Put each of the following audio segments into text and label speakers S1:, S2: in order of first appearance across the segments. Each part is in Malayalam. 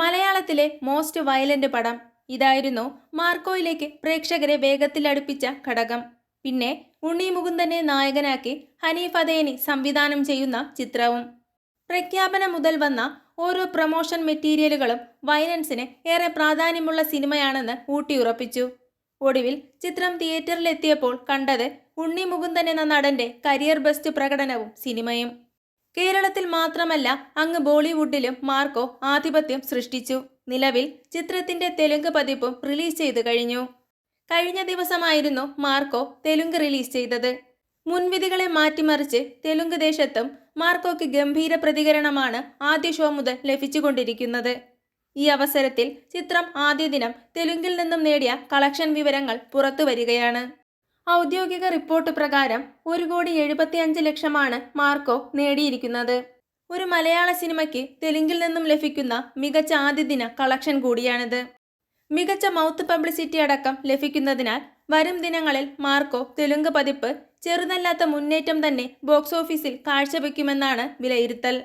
S1: മലയാളത്തിലെ മോസ്റ്റ് വയലന്റ് പടം. ഇതായിരുന്നു മാർക്കോയിലേക്ക് പ്രേക്ഷകരെ വേഗത്തിൽ അടുപ്പിച്ച ഘടകം. പിന്നെ ഉണ്ണി മുകുന്ദനെ നായകനാക്കി ഹനീഫ് അദേനി സംവിധാനം ചെയ്യുന്ന ചിത്രവും. പ്രഖ്യാപനം മുതൽ വന്ന ഓരോ പ്രൊമോഷൻ മെറ്റീരിയലുകളും വയലൻസിന് ഏറെ പ്രാധാന്യമുള്ള സിനിമയാണെന്ന് ഊട്ടിയുറപ്പിച്ചു ഒടുവിൽ ചിത്രം തിയേറ്ററിലെത്തിയപ്പോൾ കണ്ടത് ഉണ്ണി മുകുന്ദൻ എന്ന നടന്റെ കരിയർ ബെസ്റ്റ് പ്രകടനവും സിനിമയും. കേരളത്തിൽ മാത്രമല്ല അങ്ങ് ബോളിവുഡിലും മാർക്കോ ആധിപത്യം സൃഷ്ടിച്ചു. നിലവിൽ ചിത്രത്തിന്റെ തെലുങ്ക് പതിപ്പും റിലീസ് ചെയ്തു കഴിഞ്ഞു. കഴിഞ്ഞ ദിവസമായിരുന്നു മാർക്കോ തെലുങ്ക് റിലീസ് ചെയ്തത്. മുൻവിധികളെ മാറ്റിമറിച്ച് തെലുങ്ക് ദേശത്തും മാർക്കോയ്ക്ക് ഗംഭീര പ്രതികരണമാണ് ആദ്യ ഷോ മുതൽ ലഭിച്ചുകൊണ്ടിരിക്കുന്നത്. ഈ അവസരത്തിൽ ചിത്രം ആദ്യ ദിനം തെലുങ്കിൽ നിന്നും നേടിയ കളക്ഷൻ വിവരങ്ങൾ പുറത്തു വരികയാണ്. ഔദ്യോഗിക റിപ്പോർട്ട് പ്രകാരം ഒരു കോടി എഴുപത്തിയഞ്ച് ലക്ഷമാണ് മാർക്കോ നേടിയിരിക്കുന്നത്. ഒരു മലയാള സിനിമയ്ക്ക് തെലുങ്കിൽ നിന്നും ലഭിക്കുന്ന മികച്ച ആദ്യ ദിന കളക്ഷൻ കൂടിയാണിത്. മികച്ച മൗത്ത് പബ്ലിസിറ്റി അടക്കം ലഭിക്കുന്നതിനാൽ വരും ദിനങ്ങളിൽ മാർക്കോ തെലുങ്ക് പതിപ്പ് ചെറുതല്ലാത്ത മുന്നേറ്റം തന്നെ ബോക്സ് ഓഫീസിൽ കാഴ്ചവെക്കുമെന്നാണ് വിലയിരുത്തൽ.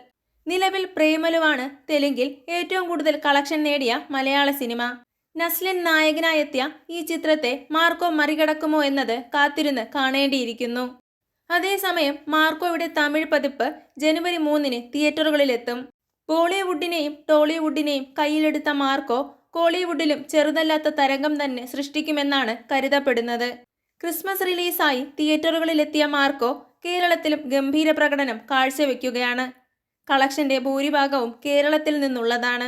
S1: നിലവിൽ പ്രേമലുവാണ് തെലുങ്കിൽ ഏറ്റവും കൂടുതൽ കളക്ഷൻ നേടിയ മലയാള സിനിമ. നസ്ലിൻ നായകനായെത്തിയ ഈ ചിത്രത്തെ മാർക്കോ മറികടക്കുമോ എന്നത് കാത്തിരുന്ന് കാണേണ്ടിയിരിക്കുന്നു. അതേസമയം മാർക്കോയുടെ തമിഴ് പതിപ്പ് ജനുവരി മൂന്നിന് തിയേറ്ററുകളിലെത്തും. ബോളിവുഡിനെയും ടോളിവുഡിനെയും കയ്യിലെടുത്ത മാർക്കോ കോളിവുഡിലും ചെറുതല്ലാത്ത തരംഗം തന്നെ സൃഷ്ടിക്കുമെന്നാണ് കരുതപ്പെടുന്നത്. ക്രിസ്മസ് റിലീസായി തിയേറ്ററുകളിലെത്തിയ മാർക്കോ കേരളത്തിലും ഗംഭീര പ്രകടനം കാഴ്ചവെക്കുകയാണ്. കളക്ഷന്റെ ഭൂരിഭാഗവും കേരളത്തിൽ നിന്നുള്ളതാണ്.